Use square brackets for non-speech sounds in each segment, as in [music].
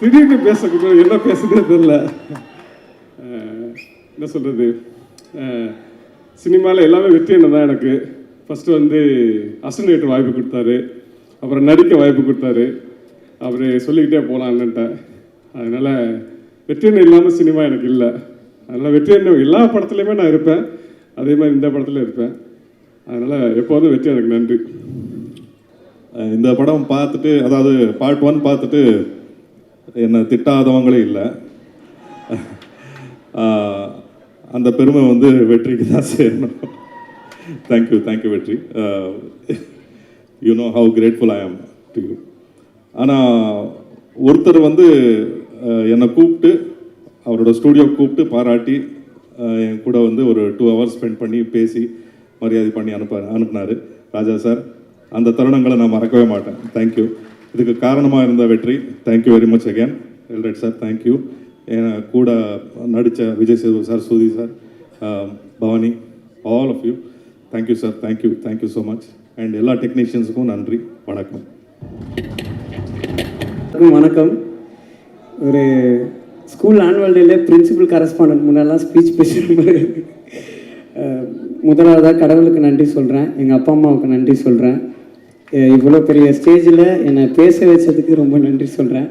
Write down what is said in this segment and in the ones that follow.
திடீர்னு பேசக்கூட என்ன பேசுறதே தெரில என்ன சொல்கிறது சினிமாவில் எல்லாமே வெற்றி என்ன தான் எனக்கு. ஃபஸ்ட்டு வந்து அசனேட்டர் வாய்ப்பு கொடுத்தாரு. அப்புறம் நடிக்க வாய்ப்பு கொடுத்தாரு. அவர் சொல்லிக்கிட்டே போகலாம் அதனால் வெற்றி இல்லாமல் சினிமா எனக்கு இல்லை. அதனால் வெற்றி எல்லா படத்துலையுமே நான் இருப்பேன். அதே மாதிரி இந்த படத்தில் இருப்பேன். அதனால் எப்போதும் வெற்றி எனக்கு நன்றி. இந்த படம் பார்த்துட்டு அதாவது பார்ட் ஒன் பார்த்துட்டு என்னை திட்டாதவங்களே இல்லை. அந்த பெருமை வந்து வெற்றிக்கு தான் சேரணும். Thank you thank you Vetri. You know how grateful I am to you ஆனால் ஒருத்தர் வந்து என்னை கூப்பிட்டு அவரோட ஸ்டூடியோ கூப்பிட்டு பாராட்டி என் கூட வந்து ஒரு டூ ஹவர்ஸ் ஸ்பெண்ட் பண்ணி பேசி மரியாதை பண்ணி அனுப்ப அனுப்புனார் ராஜா சார். அந்த தருணங்களை நான் மறக்கவே மாட்டேன். தேங்க்யூ இதுக்கு காரணமாக இருந்த Vetri. Thank you very much again alright sir thank you என் கூட நடித்த Vijay Sethu sir Sudhi sir Bhavani all of you thank you sir thank you thank you so much and எல்லா டெக்னீஷியன்ஸுக்கும் நன்றி. வணக்கம். வணக்கம். ஒரு ஸ்கூல் ஆனுவல் டேல principal correspondent முன்னெல்லாம் ஸ்பீச் பேசுகிற முதலாவதாக கடவுளுக்கு நன்றி சொல்கிறேன் எங்கள் அப்பா அம்மாவுக்கு நன்றி சொல்கிறேன் இவ்வளோ பெரிய ஸ்டேஜில் என்னை பேச வச்சதுக்கு ரொம்ப நன்றி சொல்கிறேன்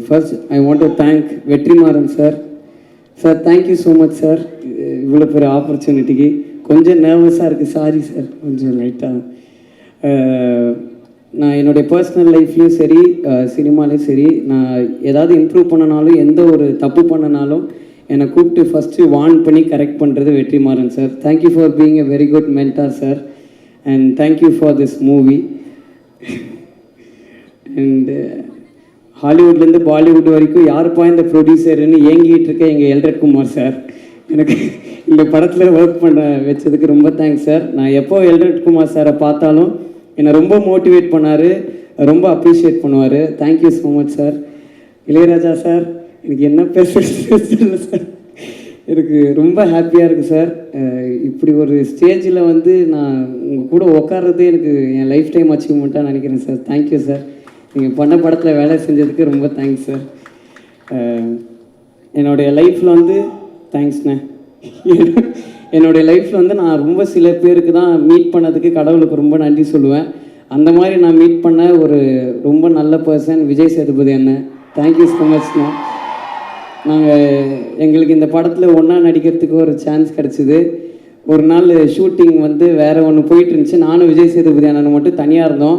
first I want to thank Vetrimaaran sir sir thank you so much sir இவ்வளோ பெரிய ஆப்பர்ச்சுனிட்டிக்கு கொஞ்சம் நர்வஸாக இருக்குது சாரி சார் கொஞ்சம் லைட்டாக நான் என்னுடைய பர்சனல் லைஃப்லேயும் சரி சினிமாலேயும் சரி நான் ஏதாவது இம்ப்ரூவ் பண்ணனாலும் எந்த ஒரு தப்பு பண்ணனாலும் என்னை கூப்பிட்டு ஃபஸ்ட்டு வார்ன் பண்ணி கரெக்ட் பண்ணுறது Vetrimaaran sir thank you for being a very good mentor sir and thank you for this movie and ஹாலிவுட்லேருந்து Bollywood வரைக்கும் யாருப்பா இந்த ப்ரொடியூசர்னு ஏங்கிட்டு இருக்க எங்கள் எல்ரட் குமார் சார் எனக்கு இந்த படத்தில் ஒர்க் பண்ண வச்சதுக்கு ரொம்ப தேங்க்ஸ் சார் நான் எப்போ எல்ரட் குமார் சாரை பார்த்தாலும் என்னை ரொம்ப மோட்டிவேட் பண்ணார் ரொம்ப அப்ரிஷியேட் பண்ணுவார். Thank you so much sir Ilaiyaraaja sir எனக்கு என்ன பேசுறது சார் எனக்கு ரொம்ப ஹாப்பியாக இருக்குது சார் இப்படி ஒரு ஸ்டேஜில் வந்து நான் உங்கள் கூட உட்கார்றது எனக்கு என் லைஃப் டைம் அச்சீவ்மெண்ட்டாக நினைக்கிறேன் சார் தேங்க்யூ சார் நீங்கள் பண்ண படத்தில் வேலை செஞ்சதுக்கு ரொம்ப தேங்க்ஸ் சார் என்னுடைய லைஃப்பில் வந்து தேங்க்ஸ்ண்ணே என்னுடைய லைஃப்பில் வந்து நான் ரொம்ப சில பேருக்கு தான் மீட் பண்ணதுக்கு கடவுளுக்கு ரொம்ப நன்றி சொல்லுவேன். அந்த மாதிரி நான் மீட் பண்ண ஒரு ரொம்ப நல்ல பர்சன் விஜய் சேதுபதி அண்ணன் தேங்க்யூ ஸோ மச்ண்ணா நாங்கள் எங்களுக்கு இந்த படத்தில் ஒன்றா நடிக்கிறதுக்கு ஒரு சான்ஸ் கிடச்சிது. ஒரு நாள் ஷூட்டிங் வந்து வேறு ஒன்று போயிட்டு இருந்துச்சு. நானும் விஜய் சேதுபதி அண்ணன் மட்டும் தனியாக இருந்தோம்.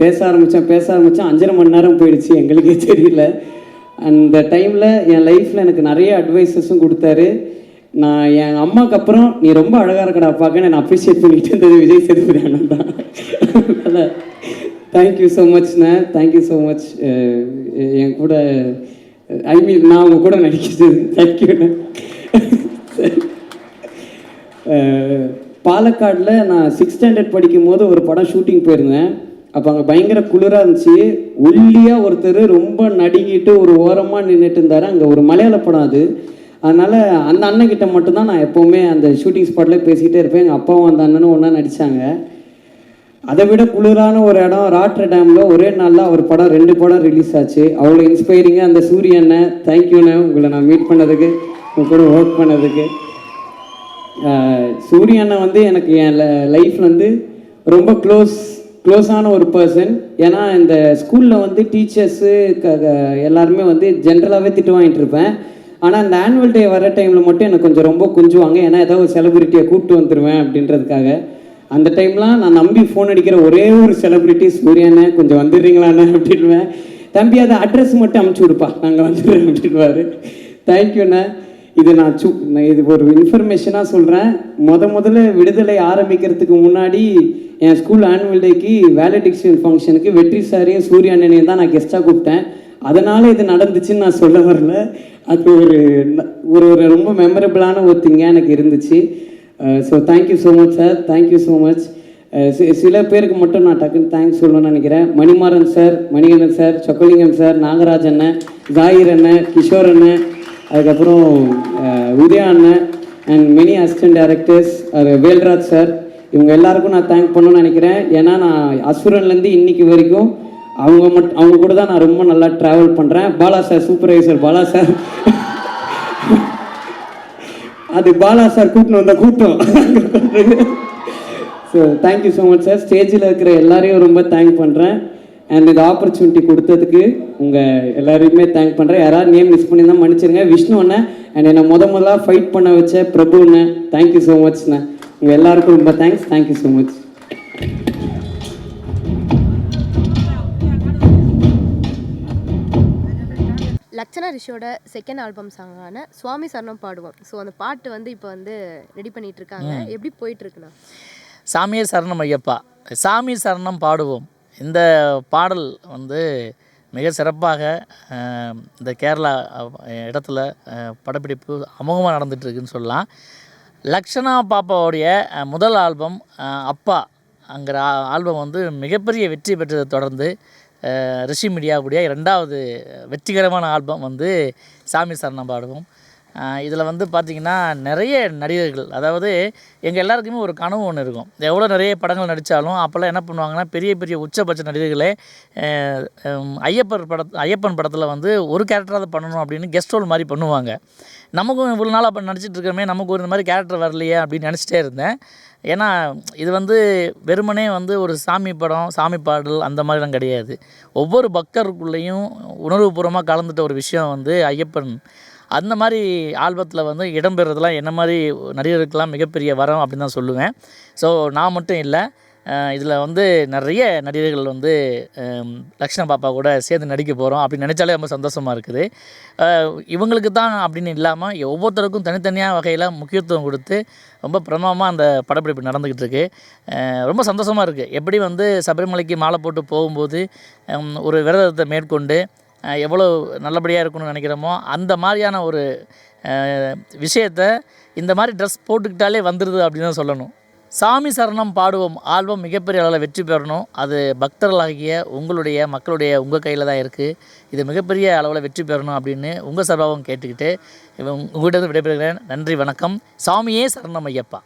பேச ஆரம்பித்தேன் பேச ஆரம்பித்தேன் அஞ்சரை மணி நேரம் போயிடுச்சு. எங்களுக்கே [laughs] தெரியல. அந்த டைமில் என் லைஃப்பில் எனக்கு நிறைய அட்வைஸஸும் கொடுத்தாரு. நான் என் அம்மாவுக்கு அப்புறம் நீ ரொம்ப அழகாக இருக்கடா பார்க்க நான் அப்ரிஷியேட் பண்ணிகிட்டு இருந்தது விஜய் சேதுபதி அண்ணன் தான். அதனால் தேங்க்யூ ஸோ மச்ண்ணே தேங்க்யூ ஸோ மச் என் கூட ஐ மீன் நான் உங்க கூட நடிக்கிறது. தேங்க்யூண்ணே uh, பாலக்காடில் நான் சிக்ஸ் ஸ்டாண்டர்ட் படிக்கும் போது ஒரு படம் ஷூட்டிங் போயிருந்தேன். அப்போ அங்கே பயங்கர குளிராக இருந்துச்சு. ஒல்லியாக ஒருத்தர் ரொம்ப நடுங்கிட்டு ஒரு ஓரமாக நின்றுட்டு இருந்தார். அங்கே ஒரு மலையாள படம் அது. அதனால் அந்த அண்ணன் கிட்ட மட்டும்தான் நான் எப்போவுமே அந்த ஷூட்டிங் ஸ்பாட்டில் பேசிக்கிட்டே இருப்பேன். எங்கள் அப்பாவும் அந்த அண்ணனும் ஒன்றா நடித்தாங்க அதை விட குளிரான ஒரு இடம் ராட்ரு டேமில் ஒரே நாளில் அவர் படம் ரெண்டு படம் ரிலீஸ் ஆச்சு. அவ்வளோ இன்ஸ்பைரிங்காக அந்த சூரியண்ணே தேங்க்யூண்ணே உங்களை நான் மீட் பண்ணதுக்கு உங்க கூட ஒர்க் பண்ணதுக்கு. ஆஹ் சூரியண்ணன் வந்து எனக்கு என் லைஃப்பில் வந்து ரொம்ப க்ளோஸ் க்ளோஸான ஒரு பர்சன் ஏன்னா இந்த ஸ்கூலில் வந்து டீச்சர்ஸு எல்லாருமே வந்து ஜென்ரலாகவே திட்டு வாங்கிட்டு இருப்பேன். ஆனால் இந்த ஆனுவல் டே வர டைமில் மட்டும் எனக்கு கொஞ்சம் ரொம்ப கொஞ்சுவாங்க. ஏன்னா ஏதாவது ஒரு செலிபிரிட்டியை கூப்பிட்டு வந்துடுவேன் அப்படின்றதுக்காக. அந்த டைம்லாம் நான் நம்பி ஃபோன் அடிக்கிற ஒரே ஒரு செலிப்ரிட்டி சூர்யாண்ணே கொஞ்சம் வந்துடுறீங்களாண்ணே அப்படின்வேன் தம்பி அதை அட்ரஸ் மட்டும் அமுச்சு விடுப்பா. நாங்கள் வந்துடுறோம் அப்படின்வாரு தேங்க்யூண்ணே இது நான் சு நான் இது ஒரு இன்ஃபர்மேஷனாக சொல்கிறேன் முத முதல்ல விடுதலை ஆரம்பிக்கிறதுக்கு முன்னாடி என் ஸ்கூல் ஆனுவல் டேக்கு வேலடிக்ஷன் ஃபங்க்ஷனுக்கு வெற்றி சாரையும் சூரிய அண்ணனையும் தான் நான் கெஸ்ட்டாக கூப்பிட்டேன். அதனால் இது நடந்துச்சுன்னு நான் சொல்ல வரல. அது ஒரு ஒரு ஒரு ரொம்ப மெமரபிளான ஒரு திங்காக எனக்கு இருந்துச்சு. So thank you so much sir thank you so much சில பேருக்கு மட்டும் நான் டக்குன்னு தேங்க்ஸ் சொல்லணும்னு நினைக்கிறேன். Manimaaran sir Manikandan sir Chockalingam sir Nagaraj அண்ணன் ஜாயிர் அண்ணன் கிஷோர் அண்ணன் அதுக்கப்புறம் uh, உதயா அண்ணன் and many assistant directors Velraj sir இவங்க எல்லாருக்கும் நான் தேங்க் பண்ணணும்னு நினைக்கிறேன். ஏன்னா நான் அசுரன்லேருந்து இன்னைக்கு வரைக்கும் அவங்க மட்டும் அவங்க கூட தான் நான் ரொம்ப நல்லா ட்ராவல் பண்ணுறேன் Bala sir supervisor Bala sir [laughs] அது பாலா சார் கூட்டின்னு வந்த கூட்டம். So thank you so much sir ஸ்டேஜில் இருக்கிற எல்லாரையும் ரொம்ப தேங்க் பண்ணுறேன் அண்ட் இந்த ஆப்பர்ச்சுனிட்டி கொடுத்ததுக்கு உங்கள் எல்லாரையுமே தேங்க் பண்ணுறேன் யாராவது நேம் மிஸ் பண்ணியிருந்தா மன்னிச்சிருங்க. விஷ்ணு அண்ணன் அண்ட் என்னை முத முதலாக ஃபைட் பண்ண வச்ச பிரபு அண்ணன். தேங்க்யூ ஸோ மச்ண்ணே உங்கள் எல்லாருக்கும் ரொம்ப thanks thank you so much Lakshana ரிஷியோட second album சாங்கான சுவாமி சரணம் பாடுவோம். ஸோ அந்த பாட்டு வந்து இப்போ வந்து ரெடி பண்ணிட்டு இருக்காங்க எப்படி போயிட்டு இருக்குண்ணா சாமியே சரணம் ஐயப்பா. சாமி சரணம் பாடுவோம். இந்த பாடல் வந்து மிக சிறப்பாக இந்த கேரளா இடத்துல படப்பிடிப்பு அமோகமாக நடந்துட்டு இருக்குன்னு சொல்லலாம். லக்ஷனா பாப்பாவுடைய முதல் ஆல்பம் அப்பா அங்கிற ஆல்பம் வந்து மிகப்பெரிய வெற்றி பெற்றதை தொடர்ந்து ரிஷி மீடியாவுடைய ரெண்டாவது வெற்றிகரமான ஆல்பம் வந்து சாமி சரணம் பாடுவோம் இதில் வந்து பார்த்திங்கன்னா நிறைய நடிகர்கள் அதாவது எங்கள் எல்லாருக்குமே ஒரு கனவு ஒன்று இருக்கும். எவ்வளோ நிறைய படங்கள் நடித்தாலும் அப்போல்லாம் என்ன பண்ணுவாங்கன்னா பெரிய பெரிய உச்சபட்ச நடிகர்களே ஐயப்பர் பட ஐயப்பன் படத்தில் வந்து ஒரு கேரக்டராக பண்ணணும் அப்படின்னு கெஸ்ட் ரோல் மாதிரி பண்ணுவாங்க. நமக்கும் இவ்வளோ நாள் அப்போ நடிச்சிட்டு இருக்கமே நமக்கு ஒரு இந்த மாதிரி கேரக்டர் வரலையே அப்படின்னு நினச்சிட்டே இருந்தேன். ஏன்னா இது வந்து வெறுமனே வந்து ஒரு சாமி படம் சாமி பாடல் அந்த மாதிரிலாம் கிடையாது. ஒவ்வொரு பக்தருக்குள்ளேயும் உணர்வுபூர்வமாக கலந்துட்ட ஒரு விஷயம் வந்து ஐயப்பன். அந்த மாதிரி ஆல்பத்தில் வந்து இடம்பெறதெல்லாம் என்ன மாதிரி நடிகருக்கெல்லாம் மிகப்பெரிய வரம் அப்படின்னு தான் சொல்லுவேன். ஸோ நான் மட்டும் இல்லை இதில் வந்து நிறைய நடிகர்கள் வந்து லக்ஷ்மண பாப்பா கூட சேர்ந்து நடிக்க போகிறோம் அப்படின்னு நினச்சாலே ரொம்ப சந்தோஷமாக இருக்குது. இவங்களுக்கு தான் அப்படின்னு இல்லாமல் ஒவ்வொருத்தருக்கும் தனித்தனியாக வகையில் முக்கியத்துவம் கொடுத்து ரொம்ப பிரமமாக அந்த படப்பிடிப்பு நடந்துக்கிட்டு இருக்குது ரொம்ப சந்தோஷமாக இருக்குது எப்படி வந்து சபரிமலைக்கு மாலை போட்டு போகும்போது ஒரு விரதத்தை மேற்கொண்டு எவ்வளோ நல்லபடியாக இருக்கணும்னு நினைக்கிறோமோ அந்த மாதிரியான ஒரு விஷயத்தை இந்த மாதிரி ட்ரெஸ் போட்டுக்கிட்டாலே வந்துடுது அப்படின்னு தான் சொல்லணும். சாமி சரணம் பாடுவோம். ஆல்பம் மிகப்பெரிய அளவில் வெற்றி பெறணும். அது பக்தர்களாகிய உங்களுடைய மக்களுடைய உங்கள் கையில் தான் இருக்குது இது மிகப்பெரிய அளவில் வெற்றி பெறணும் அப்படின்னு உங்கள் சர்வாவும் கேட்டுக்கிட்டு உங்கள்கிட்ட விடைபெறுகிறேன். நன்றி வணக்கம். சாமியே சரணம் ஐயப்பா.